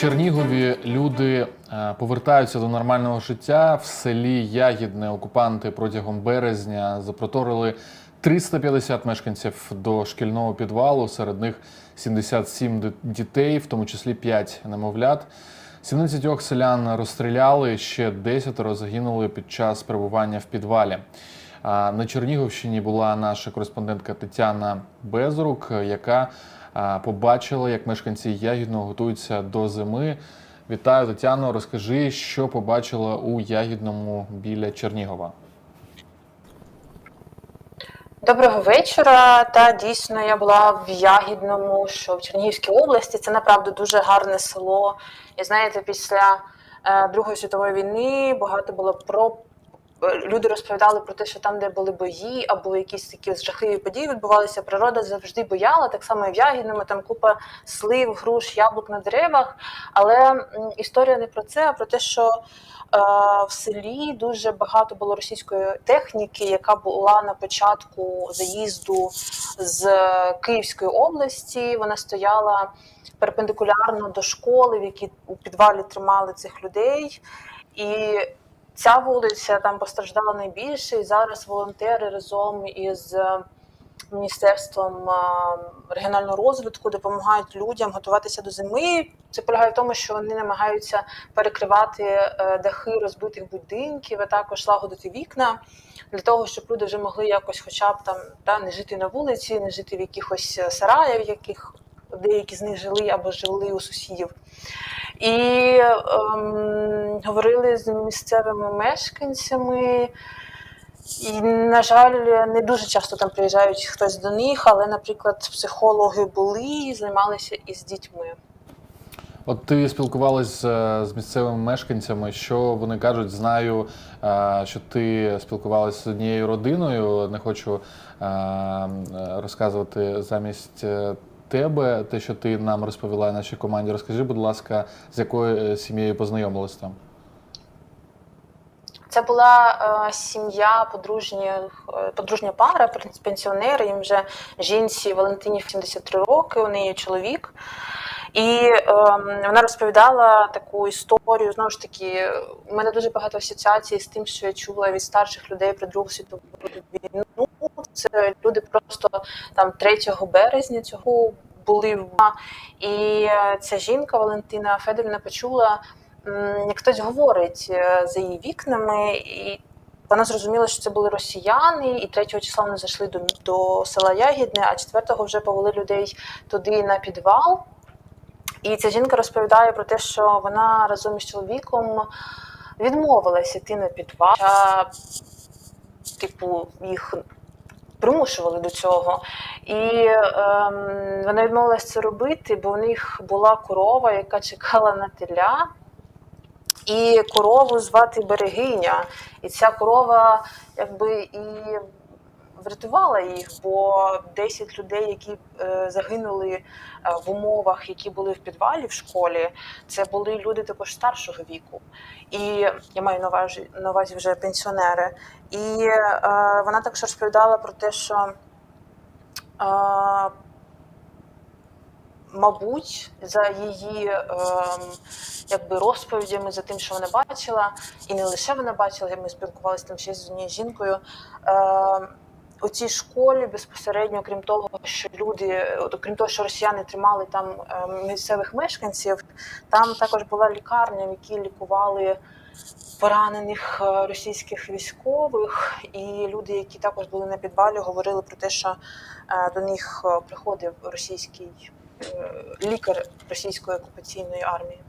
Чернігові люди е, повертаються до нормального життя. В селі Ягідне окупанти протягом березня запроторили 350 мешканців до шкільного підвалу. Серед них 77 ди- дітей, в тому числі 5 немовлят. 17 селян розстріляли, ще 10 загинули під час перебування в підвалі. На Чернігівщині була наша кореспондентка Тетяна Безрук, яка побачила, як мешканці Ягідного готуються до зими. Вітаю, Тетяно. Розкажи, що побачила у Ягідному біля Чернігова. Доброго вечора. Та дійсно я була в Ягідному, що в Чернігівській області. Це направду дуже гарне село. І знаєте, після е, Другої світової війни багато було про. Е, Люди розповідали про те, що там, де були бої або якісь такі жахливі події відбувалися, природа завжди бояла. Так само і в Ягідному, там купа слив, груш, яблук на деревах. Але історія не про це, а про те, що е, в селі дуже багато було російської техніки, яка була на початку заїзду з Київської області. Вона стояла перпендикулярно до школи, в якій у підвалі тримали цих людей. І ця вулиця там постраждала найбільше. І зараз волонтери разом із е, Міністерством е, регіонального розвитку допомагають людям готуватися до зими. Це полягає в тому, що вони намагаються перекривати е, дахи розбитих будинків, а також лагодити вікна для того, щоб люди вже могли якось, хоча б там та не жити на вулиці, не жити в якихось сараях, яких деякі з них жили або жили у сусідів. І ем, говорили з місцевими мешканцями. І, на жаль, не дуже часто там приїжджають хтось до них, але, наприклад, психологи були і займалися із дітьми. От ти спілкувалась з, з місцевими мешканцями. Що вони кажуть? Знаю, е, що ти спілкувалася з однією родиною. Не хочу е, розказувати замість е, тебе те, що ти нам розповіла нашій команді. Розкажи, будь ласка, з якою е, сім'єю познайомилась там? Це була е, сім'я подружніх, е, подружня пара, пен- пенсіонери. Їм вже жінці Валентині 73 роки, у неї чоловік. І е, вона розповідала таку історію. Знову ж таки, у мене дуже багато асоціацій з тим, що я чула від старших людей про Другу світову війну. Це люди просто там 3 березня цього були і е, ця жінка Валентина Федорівна почула як хтось говорить е, за її вікнами, і вона зрозуміла, що це були росіяни, і 3 числа вони зайшли до, до села Ягідне, а 4 вже повели людей туди на підвал. І ця жінка розповідає про те, що вона разом із чоловіком відмовилася йти на підвал. Типу, їх примушували до цього. І ем, вона відмовилася це робити, бо в них була корова, яка чекала на теля. І корову звати Берегиня. І ця корова якби і врятувала їх, бо 10 людей, які е, загинули е, в умовах, які були в підвалі в школі, це були люди також старшого віку. І я маю на увазі, на увазі вже пенсіонери. І е, вона також розповідала про те, що. Е, Мабуть, за її ем, якби розповідями, за тим, що вона бачила, і не лише вона бачила, ми спілкувалися там ще з однією жінкою. Ем, у цій школі безпосередньо, крім того, що люди, от, окрім того, що росіяни тримали там ем, місцевих мешканців, там також була лікарня, в якій лікували поранених е, російських військових, і люди, які також були на підвалі, говорили про те, що е, до них е, приходив російський лікар російської окупаційної армії.